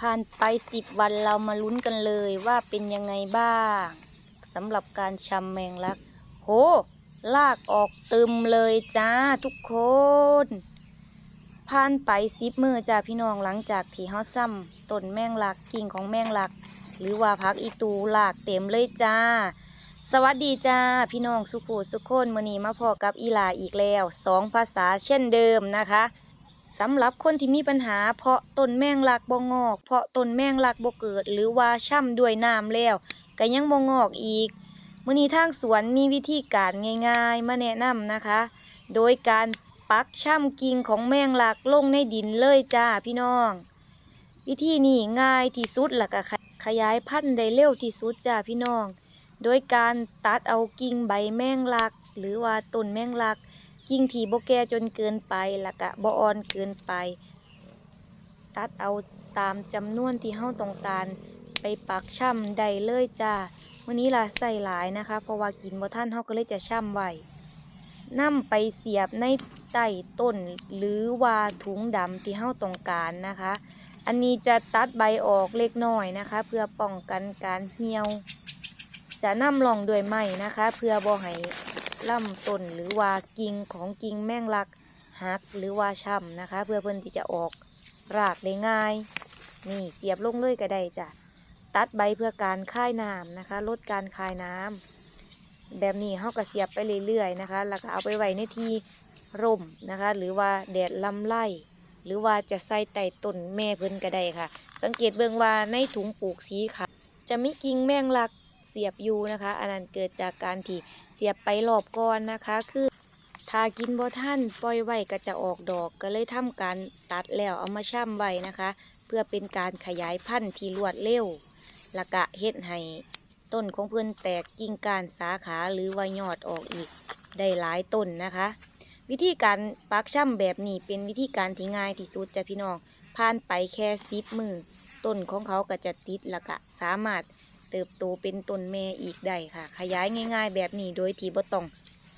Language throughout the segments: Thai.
ผ่านไปสิบวันเรามาลุ้นกันเลยว่าเป็นยังไงบ้างสำหรับการชำแมงลัก โห ลากออกตึมเลยจ้าทุกคนผ่านไปสิบมือจ้าพี่น้องหลังจากที่เฮาซ้ำต้นแมงลักกิ่งของแมงลัก หรือว่าพักอีตูลากเต็มเลยจ้า สวัสดีจ้าพี่น้องสุขูสุขคนมือนี้มาพอกับอีหลาอีกแล้วสองภาษาเช่นเดิมนะคะ สำหรับคนที่มีปัญหา เพาะต้นแมงลักบ่งอก เพาะต้นแมงลักบ่เกิด หรือว่าช่ำด้วยน้ำแล้วก็ยังบ่งอกอีกมื้อนี้ทางสวนมีวิธีการง่าย ๆ มาแนะนำนะคะ โดยการปักช่ำกิ่งของแมงลักลงในดินเลยจ้าพี่น้อง วิธีนี้ง่ายที่สุดแล้วก็ขยายพันธุ์ได้เร็วที่สุดจ้าพี่น้อง โดยการตัดเอากิ่งใบแมงลัก หรือว่าต้นแมงลัก กิ่งที่บ่แก่จนเกินไปแล้วก็บ่อ่อนเกินไป ตัดเอาตามจำนวนที่เฮาต้องการไปปักช่ำได้เลยจ้ามื้อนี้ล่ะใส่หลายนะคะ เพราะว่ากินบ่ทันเฮาก็เลยจะช่ำไว้นำไปเสียบในใต้ต้นหรือว่าถุงดำที่เฮาต้องการนะคะ อันนี้จะตัดใบออกเล็กน้อยนะคะ เพื่อป้องกันการเหี่ยว จะนำลองด้วยไม้นะคะ เพื่อบ่ให้ ลำต้นหรือว่ากิ่งของกิ่งแมงลักหักหรือว่าช้ำนะคะ เพื่อเพิ่นที่จะออกรากได้ง่าย นี่เสียบลงเลยก็ได้จ้ะตัดใบเพื่อการคายน้ำนะคะ ลดการคายน้ำแบบนี้เฮาก็เสียบไปเรื่อยๆนะคะ แล้วก็เอาไปไว้ในที่ร่มนะคะ หรือว่าแดดลำไล่หรือว่าจะใส่ใต้ต้นแม่เพิ่นก็ได้ค่ะ สังเกตเบิ่งว่าในถุงปลูกสีขาวจะมีกิ่งแมงลักเสียบอยู่นะคะ อันนั้นเกิดจากการที่ เสียบไปรอบก่อนนะคะ คือถ้ากินบ่ท่านปล่อยไว้ก็จะออกดอกก็เลยทำการตัดแล้วเอามาช่ำไว้นะคะ เพื่อเป็นการขยายพันธุ์ที่รวดเร็วแล้วก็เฮ็ดให้ต้นของเพื่อนแตกกิ่งก้านสาขาหรือว่ายอดออกอีกได้หลายต้นนะคะ วิธีการปักช่ำแบบนี้เป็นวิธีการที่ง่ายที่สุดจ้ะพี่น้องผ่านไปแค่สิบมือต้นของเขาก็จะติดแล้วก็สามารถ เติบโตเป็นต้นแม่อีกได้ค่ะ ขยายง่ายๆ แบบนี้โดยที่บ่ต้อง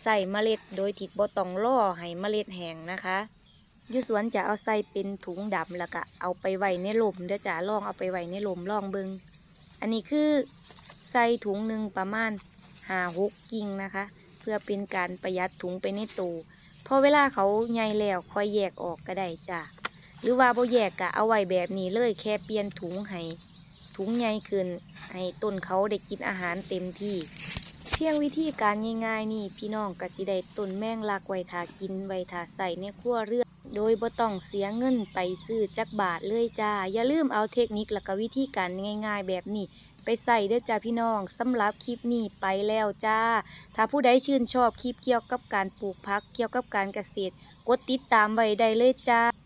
ใส่เมล็ด โดยที่บ่ต้องล่อให้เมล็ดแห้งนะคะยุสวนจะเอาใส่เป็นถุงดำแล้วก็เอาไปไว้ในลมเด้อจ้าลองเอาไปไว้ในลมลองเบิงอันนี้คือใส่ถุงหนึ่งประมาณหาหกกิ่งนะคะ เพื่อเป็นการประหยัดถุงไปในตู้พอเวลาเขาใหญ่แล้วค่อยแยกออกก็ได้จ้าหรือว่าโบแยกก็เอาไว้แบบนี้เลยแค่เปลี่ยนถุงให้ ถุงใหญ่ขึ้น ให้ต้นเขาได้กินอาหารเต็มที่ เพียงวิธีการง่ายๆนี่พี่น้องกสิได้ต้นแมงลักไว้ทากินไว้ทาใส่ในครัวเรือนโดยบ่ต้องเสียเงินไปซื้อจักบาทเลยจ้า อย่าลืมเอาเทคนิคและก็วิธีการง่ายๆแบบนี้ไปใส่เด้อจ้าพี่น้องสำหรับคลิปนี้ไปแล้วจ้า ถ้าผู้ใดชื่นชอบคลิปเกี่ยวกับการปลูกผักเกี่ยวกับการเกษตร กดติดตามไว้ได้เลยจ้า